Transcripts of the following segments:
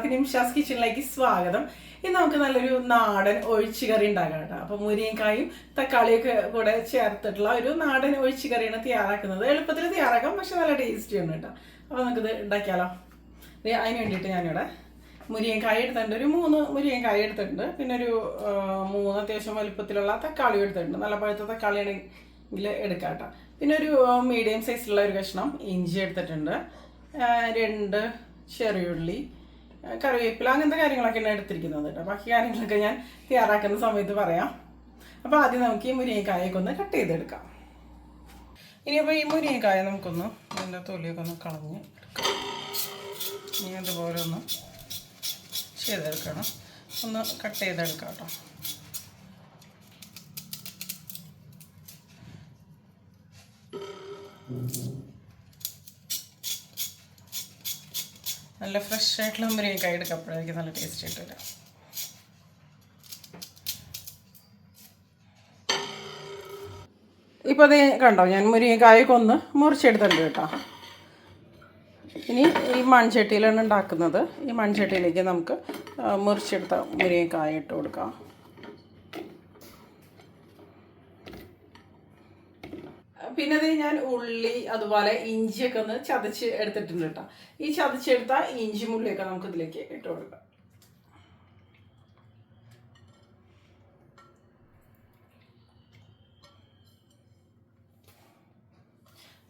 എല്ലാവർക്കും നിമിഷാസ് കിച്ചണിലേക്ക് സ്വാഗതം. ഇന്ന് നമുക്ക് നല്ലൊരു നാടൻ ഒഴിച്ചുകറി ഉണ്ടാക്കാം കേട്ടോ. അപ്പൊ മുരിങ്ങക്കായും തക്കാളിയൊക്കെ കൂടെ ചേർത്തിട്ടുള്ള ഒരു നാടൻ ഒഴിച്ചുകറിയാണ് തയ്യാറാക്കുന്നത്. എളുപ്പത്തിൽ തയ്യാറാക്കാം പക്ഷെ നല്ല ടേസ്റ്റി ടേസ്റ്റിയാണ് കേട്ടോ. അപ്പൊ നമുക്കിത് ഉണ്ടാക്കിയാലോ? അതിന് വേണ്ടിയിട്ട് ഞാനിവിടെ മുരിങ്ങക്കായ എടുത്തിട്ടുണ്ട്. ഒരു മൂന്ന് മുരിങ്ങക്കായ എടുത്തിട്ടുണ്ട്. പിന്നെ ഒരു മൂന്ന് അത്യാവശ്യം വലുപ്പത്തിലുള്ള തക്കാളി എടുത്തിട്ടുണ്ട്. നല്ല പഴുത്ത തക്കാളിയാണെങ്കിൽ എടുക്കാം കേട്ടോ. പിന്നെ ഒരു മീഡിയം സൈസിലുള്ള ഒരു കഷ്ണം ഇഞ്ചി എടുത്തിട്ടുണ്ട്. രണ്ട് ചെറിയുള്ളി കറിവേപ്പില അങ്ങനത്തെ കാര്യങ്ങളൊക്കെയാണ് എടുത്തിരിക്കുന്നത് കേട്ടോ. ബാക്കി കാര്യങ്ങളൊക്കെ ഞാൻ തയ്യാറാക്കുന്ന സമയത്ത് പറയാം. അപ്പോൾ ആദ്യം നമുക്ക് ഈ മുരിങ്ങക്കായൊക്കെ ഒന്ന് കട്ട് ചെയ്തെടുക്കാം. ഇനിയപ്പോൾ ഈ മുരിങ്ങക്കായ നമുക്കൊന്ന് അതിന്റെ തൊലിയൊക്കെ ഒന്ന് കളഞ്ഞ് എടുക്കാം. ഇനി അതുപോലെ ഒന്ന് ചെയ്തെടുക്കണം. ഒന്ന് കട്ട് ചെയ്തെടുക്കാം കേട്ടോ. നല്ല ഫ്രഷ് ആയിട്ടുള്ള മുരിങ്ങക്കായ എടുക്കപ്പോഴായിരിക്കും നല്ല ടേസ്റ്റ് ആയിട്ട് വരാം. ഇപ്പോൾ അത് കണ്ടോ ഞാൻ മുരിങ്ങക്കായൊക്കെ ഒന്ന് മുറിച്ചെടുത്തിട്ടുണ്ട് കേട്ടോ. ഇനി ഈ മൺചട്ടിയിലാണ് ഉണ്ടാക്കുന്നത്. ഈ മൺചട്ടിയിലേക്ക് നമുക്ക് മുറിച്ചെടുത്ത മുരിങ്ങക്കായ ഇട്ട് കൊടുക്കാം. പിന്നെ അത് ഞാൻ ഉള്ളി അതുപോലെ ഇഞ്ചിയൊക്കെ ഒന്ന് ചതച്ച് എടുത്തിട്ടുണ്ട് കേട്ടോ. ഈ ചതച്ചെടുത്ത ഇഞ്ചി മുള്ളിയൊക്കെ നമുക്ക് ഇതിലേക്ക് ഇട്ട് കൊടുക്കാം.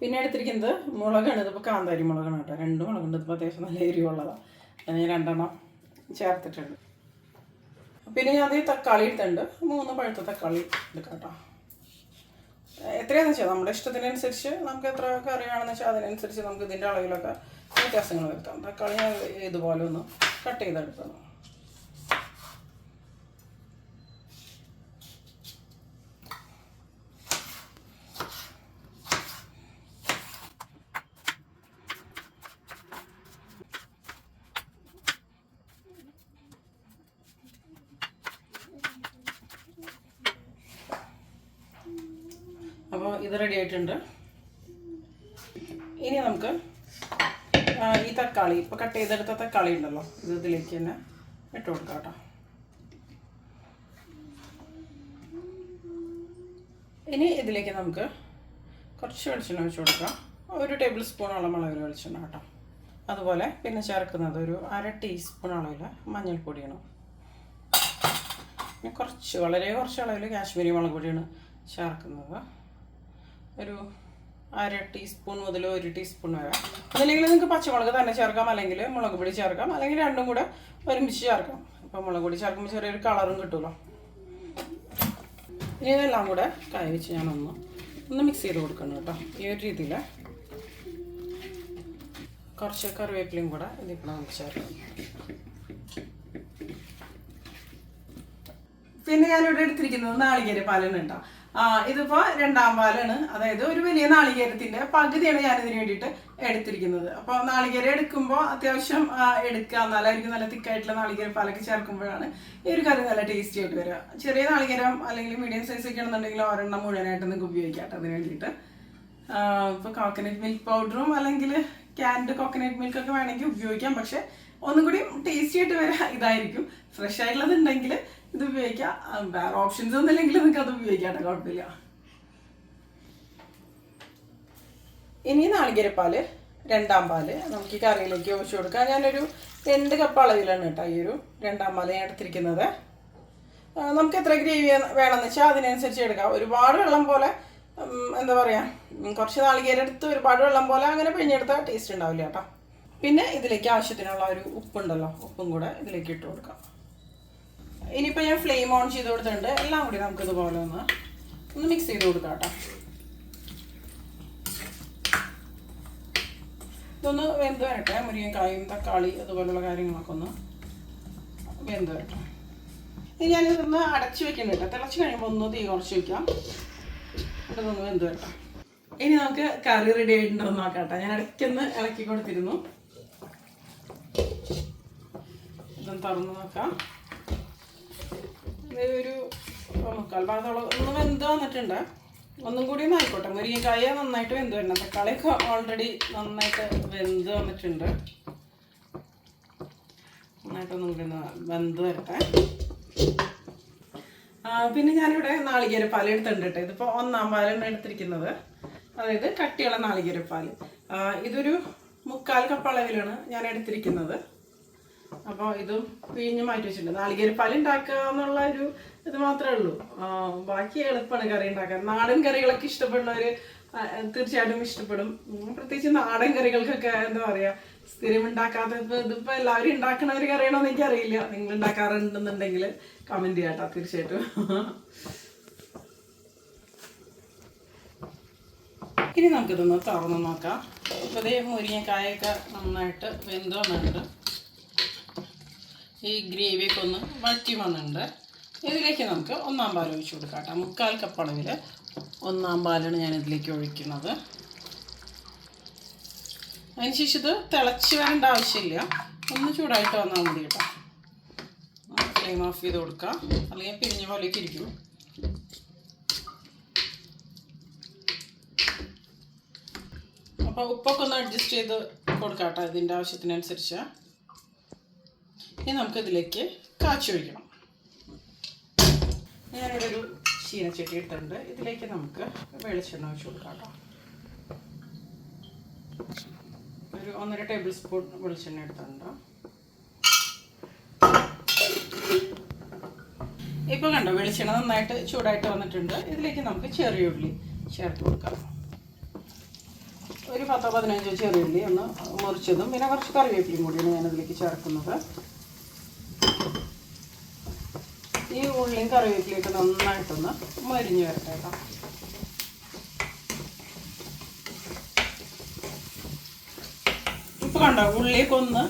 പിന്നെ എടുത്തിരിക്കുന്നത് മുളകാണ്. ഇതിപ്പോൾ കാന്താരി മുളകാണ് കേട്ടോ. രണ്ട് മുളകുണ്ട്. ഇതിപ്പോൾ അത്യാവശ്യം നല്ല എരിവുള്ളതാണ് ഞാൻ രണ്ടെണ്ണം ചേർത്തിട്ടുണ്ട്. പിന്നെ ഞാൻ ഈ തക്കാളി എടുത്തിട്ടുണ്ട്. മൂന്ന് പഴുത്ത തക്കാളി എടുക്കാം കേട്ടോ. എത്രയാണെന്ന് വെച്ചാൽ നമ്മുടെ ഇഷ്ടത്തിനനുസരിച്ച് നമുക്ക് എത്ര കറിയാണെന്ന് വെച്ചാൽ അതിനനുസരിച്ച് നമുക്ക് ഇതിന്റെ അളവിലൊക്കെ വ്യത്യാസങ്ങൾ വരുത്താം. തക്കാളി ഞാൻ ഇതുപോലെ ഒന്ന് കട്ട് ചെയ്തെടുക്കുന്നു അപ്പോൾ ഇത് റെഡി ആയിട്ടുണ്ട്. ഇനി നമുക്ക് ഈ തക്കാളി ഇപ്പോൾ കട്ട് ചെയ്തെടുത്ത തക്കാളി ഉണ്ടല്ലോ ഇത് ഇതിലേക്ക് തന്നെ ഇട്ട് കൊടുക്കാം കേട്ടോ. ഇനി ഇതിലേക്ക് നമുക്ക് കുറച്ച് വെളിച്ചെണ്ണ ഒഴിച്ച് കൊടുക്കാം. ഒരു ടേബിൾ സ്പൂണോളം അളവിൽ വെളിച്ചെണ്ണ കേട്ടോ. അതുപോലെ പിന്നെ ചേർക്കുന്നത് ഒരു അര ടീസ്പൂൺ അളവിൽ മഞ്ഞൾപ്പൊടിയാണ്. പിന്നെ കുറച്ച് വളരെ കുറച്ച് അളവിൽ കാശ്മീരി മുളക് പൊടിയാണ് ചേർക്കുന്നത്. ഒരു അര ടീസ്പൂൺ മുതൽ ഒരു ടീസ്പൂൺ വരെ. അതല്ലെങ്കിൽ നിങ്ങൾക്ക് പച്ചമുളക് തന്നെ ചേർക്കാം അല്ലെങ്കിൽ മുളക് പൊടി ചേർക്കാം അല്ലെങ്കിൽ രണ്ടും കൂടെ ഒരുമിച്ച് ചേർക്കാം. അപ്പോൾ മുളക് പൊടി ചേർക്കുമ്പോൾ ചെറിയൊരു കളറും കിട്ടുമല്ലോ ഇനി ഇതെല്ലാം കൂടെ കൈ വെച്ച് ഞാനൊന്ന് ഒന്ന് മിക്സ് ചെയ്ത് കൊടുക്കണം കേട്ടോ. ഈ ഒരു രീതിയിൽ കുറച്ച് കറിവേപ്പിലയും കൂടെ കൂടെ നമുക്ക് ചേർക്കാം. പിന്നെ ഇവിടെ എടുത്തിരിക്കുന്നത് നാളികേര പാലാണ് കേട്ടോ. ആ ഇതിപ്പോ രണ്ടാം പാലാണ്. അതായത് ഒരു വലിയ നാളികേരത്തിന്റെ പകുതിയാണ് ഞാൻ ഇതിന് വേണ്ടിയിട്ട് എടുത്തിരിക്കുന്നത്. അപ്പോൾ നാളികേര എടുക്കുമ്പോൾ അത്യാവശ്യം എടുക്കുക. എന്നാലായിരിക്കും നല്ല തിക്കായിട്ടുള്ള നാളികേര പാലൊക്കെ ചേർക്കുമ്പോഴാണ് ഈ ഒരു കറി നല്ല ടേസ്റ്റി ആയിട്ട് വരിക. ചെറിയ നാളികേരം അല്ലെങ്കിൽ മീഡിയം സൈസ് ഒക്കെ ആണെന്നുണ്ടെങ്കിൽ ഒരെണ്ണം മുഴുവനായിട്ട് നിങ്ങൾക്ക് ഉപയോഗിക്കാം അതിന് വേണ്ടിയിട്ട്. ഇപ്പോൾ കോക്കനട്ട് മിൽക്ക് പൗഡറും അല്ലെങ്കിൽ ക്യാൻഡ് കോക്കനട്ട് മിൽക്ക് ഒക്കെ വേണമെങ്കിൽ ഉപയോഗിക്കാം. പക്ഷെ ഒന്നും കൂടി ടേസ്റ്റി ആയിട്ട് വരാൻ ഇതായിരിക്കും. ഫ്രഷ് ആയിട്ടുള്ളത് ഉണ്ടെങ്കിൽ ഇത് ഉപയോഗിക്കാം. വേറെ ഓപ്ഷൻസ് ഒന്നും ഇല്ലെങ്കിൽ നിങ്ങൾക്ക് അത് ഉപയോഗിക്കാം കേട്ടോ കുഴപ്പമില്ല. ഇനി നാളികേരപ്പാൽ രണ്ടാം പാൽ. നമുക്ക് ഈ കറിയിലേക്ക് ഒഴിച്ചു കൊടുക്കാം. ഞാനൊരു രണ്ട് കപ്പ് അളവിലാണ് കേട്ടോ ഈ ഒരു രണ്ടാം പാൽ ഞാൻ എടുത്തിരിക്കുന്നത്. നമുക്ക് എത്ര ഗ്രേവി വേണമെന്ന് വെച്ചാൽ അതിനനുസരിച്ച് എടുക്കാം. ഒരുപാട് വെള്ളം പോലെ എന്താ പറയുക കുറച്ച് നാളികേരം എടുത്ത് ഒരുപാട് വെള്ളം പോലെ അങ്ങനെ പിഴിഞ്ഞെടുത്താൽ ടേസ്റ്റ് ഉണ്ടാവില്ല കേട്ടോ. പിന്നെ ഇതിലേക്ക് ആവശ്യത്തിനുള്ള ഒരു ഉപ്പുണ്ടല്ലോ ഉപ്പും കൂടെ ഇതിലേക്ക് ഇട്ട് കൊടുക്കാം. ഇനിയിപ്പോൾ ഞാൻ ഫ്ലെയിം ഓൺ ചെയ്ത് കൊടുത്തിട്ടുണ്ട്. എല്ലാം കൂടി നമുക്ക് ഇതുപോലെ ഒന്ന് ഒന്ന് മിക്സ് ചെയ്ത് കൊടുക്കാം കേട്ടോ. ഇതൊന്ന് വെന്ത് വരട്ടെ. മുരിങ്ങക്കായും തക്കാളി അതുപോലുള്ള കാര്യങ്ങളൊക്കെ ഒന്ന് വെന്ത് വരട്ടെ. ഇനി ഞാനിതൊന്ന് അടച്ച് വെക്കുന്നുണ്ട് തിളച്ച് കഴിയുമ്പോൾ ഒന്ന് തീ കുറച്ച് വെക്കാം ഇതൊന്ന് വെന്ത് വരട്ടെ. ഇനി നമുക്ക് കറി റെഡി ആയിട്ടുണ്ടോ നോക്കാം ഞാൻ ഇടയ്ക്കൊന്ന് ഇളക്കി കൊടുത്തിരുന്നു. ഇതൊന്ന് തുറന്ന് നോക്കാം. ഒരു മുക്കാൽ ഭാഗത്തോളം ഒന്ന് വെന്ത് വന്നിട്ടുണ്ട്. ഒന്നും കൂടി ഒന്ന് ആയിക്കോട്ടെ. മുരിങ്ങക്കായ നന്നായിട്ട് വെന്ത് വരണം. തക്കാളിയൊക്കെ ഓൾറെഡി നന്നായിട്ട് വെന്ത് വന്നിട്ടുണ്ട്. നന്നായിട്ടൊന്നും കൂടി വെന്ത് വരട്ടെ. പിന്നെ ഞാനിവിടെ നാളികേരപ്പാൽ എടുത്തിട്ടുണ്ട് കേട്ടോ. ഇതിപ്പോൾ ഒന്നാം പാലാണ് എടുത്തിരിക്കുന്നത്. അതായത് കട്ടിയുള്ള നാളികേരപ്പാൽ. പാൽ ഇതൊരു മുക്കാൽ കപ്പ് അളവിലാണ് ഞാൻ എടുത്തിരിക്കുന്നത്. അപ്പോൾ ഇതും പിഴിഞ്ഞ് മാറ്റി വെച്ചിട്ടുണ്ട്. നാളികേരപ്പാൽ ഉണ്ടാക്കുക എന്നുള്ള ഒരു ഇത് മാത്രമേ ഉള്ളൂ. ബാക്കി എളുപ്പമാണ് കറി ഉണ്ടാക്കാൻ. നാടൻ കറികളൊക്കെ ഇഷ്ടപ്പെടുന്നവർ തീർച്ചയായിട്ടും ഇഷ്ടപ്പെടും. പ്രത്യേകിച്ച് നാടൻ കറികൾക്കൊക്കെ എന്താ പറയുക സ്ഥിരം ഉണ്ടാക്കാത്ത ഇപ്പൊ ഇതിപ്പോ എല്ലാവരും ഉണ്ടാക്കണ ഒരു കറിയാണോ എന്ന് എനിക്കറിയില്ല. നിങ്ങൾ ഉണ്ടാക്കാറുണ്ടെന്നുണ്ടെങ്കിൽ കമന്റ് ചെയ്യാട്ടോ തീർച്ചയായിട്ടും. ഇനി നമുക്കിതൊന്ന് തുറന്ന് നോക്കാം. അപ്പോൾ ഇതേ മുരിങ്ങക്കായൊക്കെ നന്നായിട്ട് വെന്തോന്നുണ്ട്. ഈ ഗ്രേവിയൊക്കെ ഒന്ന് വഴറ്റി വന്നിട്ടുണ്ട്. ഇതിലേക്ക് നമുക്ക് ഒന്നാം പാൽ ഒഴിച്ചു കൊടുക്കാം കേട്ടോ മുക്കാൽ കപ്പ് ഒന്നാം പാലാണ് ഞാൻ ഇതിലേക്ക് ഒഴിക്കുന്നത്. അതിനുശേഷം ഇത് തിളച്ച് വരേണ്ട ആവശ്യമില്ല. ഒന്ന് ചൂടായിട്ട് വന്നാൽ മതി കേട്ടോ. ഫ്ലെയിം ഓഫ് ചെയ്ത് കൊടുക്കാം. അല്ലെങ്കിൽ പിരിഞ്ഞ പോലേക്ക് ഇരിക്കും. അപ്പോൾ ഉപ്പൊക്കെ ഒന്ന് അഡ്ജസ്റ്റ് ചെയ്ത് കൊടുക്കാം കേട്ടോ ഇതിന്റെ ആവശ്യത്തിനനുസരിച്ച്. ഇനി നമുക്കിതിലേക്ക് കാച്ചി ഒഴിക്കണം. ഞാനിവിടെ ഒരു ചീനച്ചട്ടി ഇട്ടുണ്ട് ഇതിലേക്ക് നമുക്ക് വെളിച്ചെണ്ണ ഒഴിച്ചു കൊടുക്കാം ഒരു ഒന്നര ടേബിൾ സ്പൂൺ വെളിച്ചെണ്ണ എടുത്തിട്ടുണ്ട്. ഇപ്പൊ കണ്ടോ വെളിച്ചെണ്ണ നന്നായിട്ട് ചൂടായിട്ട് വന്നിട്ടുണ്ട്. ഇതിലേക്ക് നമുക്ക് ചെറിയ ഉള്ളി ചേർത്ത് കൊടുക്കാം. ഒരു പത്തോ പതിനഞ്ചോ ചെറിയ ഉള്ളി ഒന്ന് മുറിച്ചതും പിന്നെ കുറച്ച് കറിവേപ്പിലയും കൂടിയാണ് ഞാൻ ഇതിലേക്ക് ചേർക്കുന്നത്. ഈ ഉള്ളിയും കറിവേപ്പിലയൊക്കെ നന്നായിട്ടൊന്ന് മരിഞ്ഞു വരട്ടെ കേട്ടോ. ഇപ്പോൾ കണ്ടോ ഉള്ളിയൊക്കെ ഒന്ന്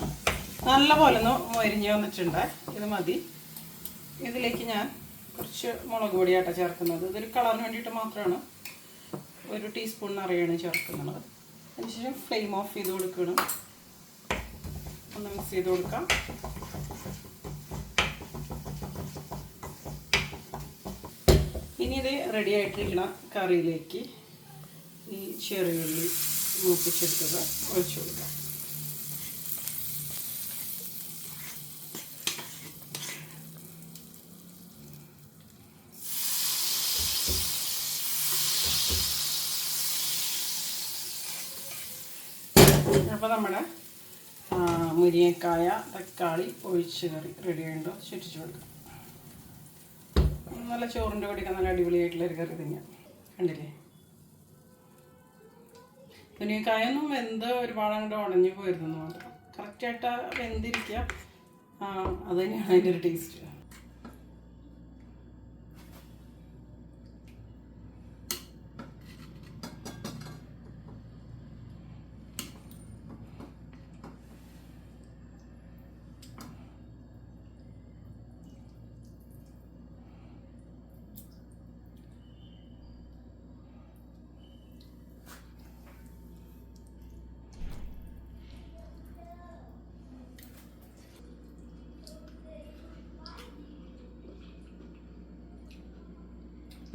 നല്ല പോലെ മൊരിഞ്ഞ് വന്നിട്ടുണ്ട്. ഇത് മതി. ഇതിലേക്ക് ഞാൻ കുറച്ച് മുളക് പൊടിയായിട്ടാണ് ചേർക്കുന്നത്. ഇതൊരു കളറിന് വേണ്ടിയിട്ട് മാത്രമാണ് ഒരു ടീസ്പൂൺ നിറയാണ് ചേർക്കുന്നത്. അതിനുശേഷം ഫ്ലെയിം ഓഫ് ചെയ്ത് കൊടുക്കണം. ഒന്ന് മിക്സ് ചെയ്ത് കൊടുക്കാം. ഇനി ഇത് റെഡി ആയിട്ടിരിക്കുന്ന കറിയിലേക്ക് ഈ ചെറിയുള്ളി മൂപ്പിച്ചെടുത്തത് ഒഴിച്ചു കൊടുക്കാം. അപ്പോൾ നമ്മുടെ മുരിങ്ങക്കായ തക്കാളി ഒഴിച്ച് കറി റെഡി ആയിട്ടുണ്ടോ. ചുറ്റിച്ചു കൊടുക്കാം. നല്ല ചോറിന്റെ കൂടെയൊക്കെ നല്ല അടിപൊളിയായിട്ടുള്ള ഒരു കറി തന്നെയാണ് കണ്ടില്ലേ? പിന്നെ ഈ കായൊന്നും വെന്ത് ഒരുപാട് അങ്ങോട്ട് ഉടഞ്ഞു പോയിരുന്നു മാത്രം. കറക്റ്റായിട്ട് വെന്തിരിക്കുക അത് തന്നെയാണ് അതിന്റെ ഒരു ടേസ്റ്റ്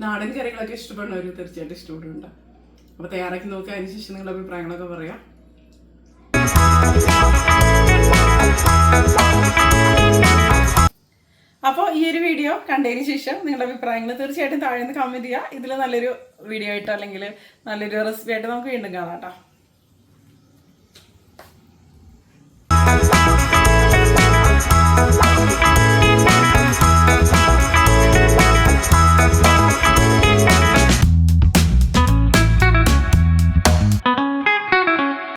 നാടൻ കറികളൊക്കെ ഇഷ്ടപ്പെടുന്നവർ തീർച്ചയായിട്ടും ഇഷ്ടപ്പെടുന്നുണ്ട്. അപ്പൊ തയ്യാറാക്കി നോക്കുക അതിന് ശേഷം നിങ്ങളുടെ അഭിപ്രായങ്ങളൊക്കെ പറയാം. അപ്പോൾ ഈ ഒരു വീഡിയോ കണ്ടതിന് ശേഷം നിങ്ങളുടെ അഭിപ്രായങ്ങൾ തീർച്ചയായിട്ടും താഴെ നിന്ന് കമന്റ് ചെയ്യുക ഇതിൽ നല്ലൊരു വീഡിയോ ആയിട്ട് അല്ലെങ്കിൽ നല്ലൊരു റെസിപ്പി ആയിട്ട് നമുക്ക് വീണ്ടും കാണാം കേട്ടോ